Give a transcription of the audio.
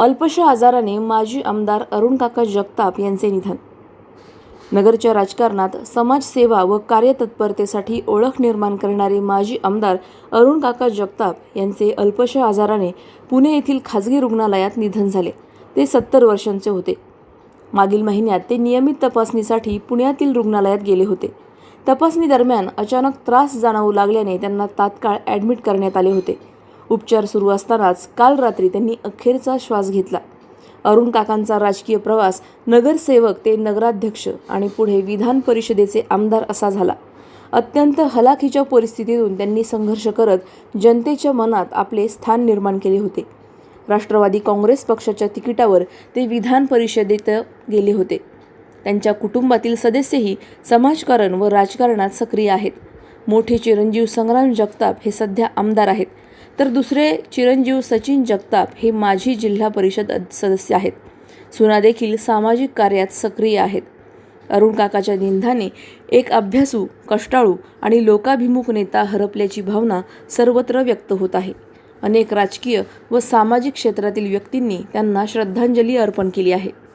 अल्पशा आजाराने माजी आमदार अरुण काका जगताप यांचे निधन. नगरच्या राजकारणात समाजसेवा व कार्यतत्परतेसाठी ओळख निर्माण करणारे माजी आमदार अरुण काका जगताप यांचे अल्पशा आजाराने पुणे येथील खाजगी रुग्णालयात निधन झाले. ते सत्तर वर्षांचे होते. मागील महिन्यात ते नियमित तपासणीसाठी पुण्यातील रुग्णालयात गेले होते. तपासणी दरम्यान अचानक त्रास जाणवू लागल्याने त्यांना तात्काळ ॲडमिट करण्यात आले होते. उपचार सुरू असतानाच काल रात्री त्यांनी अखेरचा श्वास घेतला. अरुण काकांचा राजकीय प्रवास नगरसेवक ते नगराध्यक्ष आणि पुढे विधान परिषदेचे आमदार असा झाला. अत्यंत हलाखीच्या परिस्थितीतून त्यांनी संघर्ष करत जनतेच्या मनात आपले स्थान निर्माण केले होते. राष्ट्रवादी काँग्रेस पक्षाच्या तिकिटावर ते विधान परिषदेत गेले होते. त्यांच्या कुटुंबातील सदस्यही समाजकारण व राजकारणात सक्रिय आहेत. मोठे चिरंजीव संग्राम जगताप हे सध्या आमदार आहेत. तर दुसरे चिरंजीव सचिन जगताप हे माजी जिल्हा परिषद अद- सदस्य आहेत. सुना देखील सामाजिक कार्यात सक्रिय आहेत. अरुण काकाच्या निंदाने एक अभ्यासू कष्टाळू आणि लोकाभिमुख नेता हरपल्याची भावना सर्वत्र व्यक्त होत आहे. अनेक राजकीय व सामाजिक क्षेत्रातील व्यक्तींनी त्यांना श्रद्धांजली अर्पण केली आहे.